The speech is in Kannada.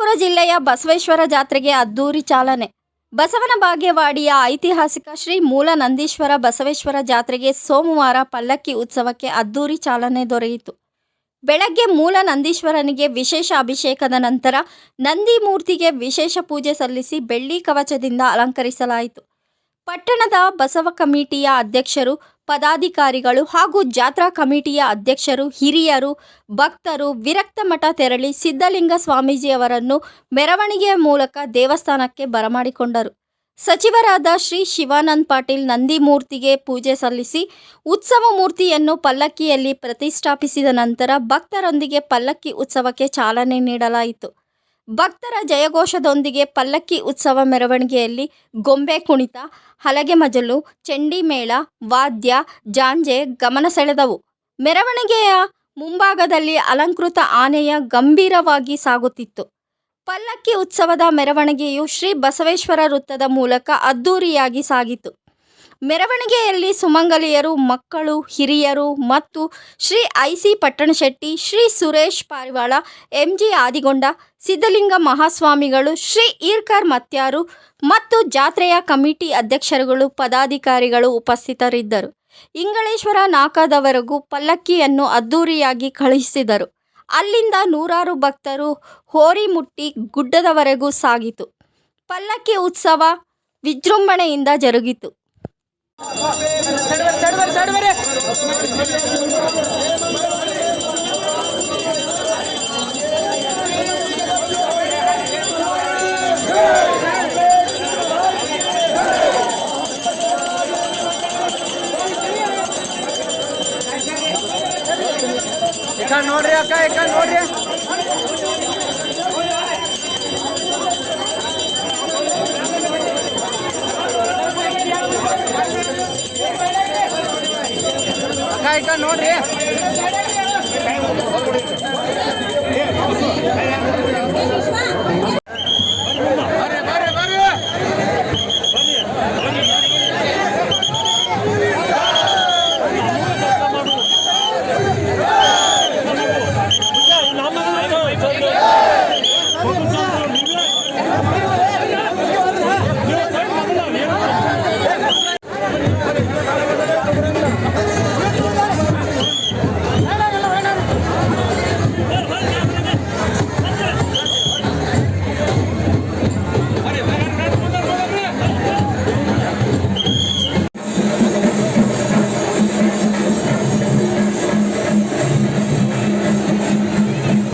ವಿಜಯಪುರ ಜಿಲ್ಲೆಯ ಬಸವೇಶ್ವರ ಜಾತ್ರೆಗೆ ಅದ್ದೂರಿ ಚಾಲನೆ. ಬಸವನ ಭಾಗ್ಯವಾಡಿಯ ಐತಿಹಾಸಿಕ ಶ್ರೀ ಮೂಲ ನಂದೀಶ್ವರ ಬಸವೇಶ್ವರ ಜಾತ್ರೆಗೆ ಸೋಮವಾರ ಪಲ್ಲಕ್ಕಿ ಉತ್ಸವಕ್ಕೆ ಅದ್ದೂರಿ ಚಾಲನೆ ದೊರೆಯಿತು. ಬೆಳಗ್ಗೆ ಮೂಲ ನಂದೀಶ್ವರನಿಗೆ ವಿಶೇಷ ಅಭಿಷೇಕದ ನಂತರ ನಂದಿ ಮೂರ್ತಿಗೆ ವಿಶೇಷ ಪೂಜೆ ಸಲ್ಲಿಸಿ ಬೆಳ್ಳಿ ಕವಚದಿಂದ ಅಲಂಕರಿಸಲಾಯಿತು. ಪಟ್ಟಣದ ಬಸವ ಕಮಿಟಿಯ ಅಧ್ಯಕ್ಷರು, ಪದಾಧಿಕಾರಿಗಳು ಹಾಗೂ ಜಾತ್ರಾ ಕಮಿಟಿಯ ಅಧ್ಯಕ್ಷರು, ಹಿರಿಯರು, ಭಕ್ತರು ವಿರಕ್ತ ಮಠ ತೆರಳಿ ಸಿದ್ಧಲಿಂಗ ಸ್ವಾಮೀಜಿಯವರನ್ನು ಮೆರವಣಿಗೆಯ ಮೂಲಕ ದೇವಸ್ಥಾನಕ್ಕೆ ಬರಮಾಡಿಕೊಂಡರು. ಸಚಿವರಾದ ಶ್ರೀ ಶಿವಾನಂದ್ ಪಾಟೀಲ್ ನಂದಿ ಮೂರ್ತಿಗೆ ಪೂಜೆ ಸಲ್ಲಿಸಿ ಉತ್ಸವ ಮೂರ್ತಿಯನ್ನು ಪಲ್ಲಕ್ಕಿಯಲ್ಲಿ ಪ್ರತಿಷ್ಠಾಪಿಸಿದ ನಂತರ ಭಕ್ತರೊಂದಿಗೆ ಪಲ್ಲಕ್ಕಿ ಉತ್ಸವಕ್ಕೆ ಚಾಲನೆ ನೀಡಲಾಯಿತು. ಭಕ್ತರ ಜಯಘೋಷದೊಂದಿಗೆ ಪಲ್ಲಕ್ಕಿ ಉತ್ಸವ ಮೆರವಣಿಗೆಯಲ್ಲಿ ಗೊಂಬೆ ಕುಣಿತ, ಹಲಗೆ ಮಜಲು ಚಂಡಿಮೇಳ ವಾದ್ಯ, ಜಾಂಜೆ ಗಮನ ಸೆಳೆದವು. ಮೆರವಣಿಗೆಯ ಮುಂಭಾಗದಲ್ಲಿ ಅಲಂಕೃತ ಆನೆಯ ಗಂಭೀರವಾಗಿ ಸಾಗುತ್ತಿತ್ತು. ಪಲ್ಲಕ್ಕಿ ಉತ್ಸವದ ಮೆರವಣಿಗೆಯು ಶ್ರೀ ಬಸವೇಶ್ವರ ವೃತ್ತದ ಮೂಲಕ ಅದ್ಧೂರಿಯಾಗಿ ಸಾಗಿತು. ಮೆರವಣಿಗೆಯಲ್ಲಿ ಸುಮಂಗಲಿಯರು, ಮಕ್ಕಳು, ಹಿರಿಯರು ಮತ್ತು ಶ್ರೀ ಐಸಿ ಪಟ್ಟಣಶೆಟ್ಟಿ, ಶ್ರೀ ಸುರೇಶ್ ಪಾರಿವಾಳ ಎಂಜಿ ಆದಿಗೊಂಡ, ಸಿದ್ಧಲಿಂಗ ಮಹಾಸ್ವಾಮಿಗಳು, ಶ್ರೀ ಈರ್ಕರ್ ಮತ್ಯಾರು ಮತ್ತು ಜಾತ್ರೆಯ ಕಮಿಟಿ ಅಧ್ಯಕ್ಷರುಗಳು, ಪದಾಧಿಕಾರಿಗಳು ಉಪಸ್ಥಿತರಿದ್ದರು. ಇಂಗಳೇಶ್ವರ ನಾಕದವರೆಗೂ ಪಲ್ಲಕ್ಕಿಯನ್ನು ಅದ್ದೂರಿಯಾಗಿ ಕಳುಹಿಸಿದರು. ಅಲ್ಲಿಂದ ನೂರಾರು ಭಕ್ತರು ಹೋರಿ ಮುಟ್ಟಿ ಗುಡ್ಡದವರೆಗೂ ಸಾಗಿತು. ಪಲ್ಲಕ್ಕಿ ಉತ್ಸವ ವಿಜೃಂಭಣೆಯಿಂದ ಜರುಗಿತು. ನೋಡ್ರಿ ಅಕ್ಕ ಈ ಕಡೆ ನೋಡ್ರಿ ಅಕ್ಕ ಇಕ್ಕ ನೋಡ್ರಿ.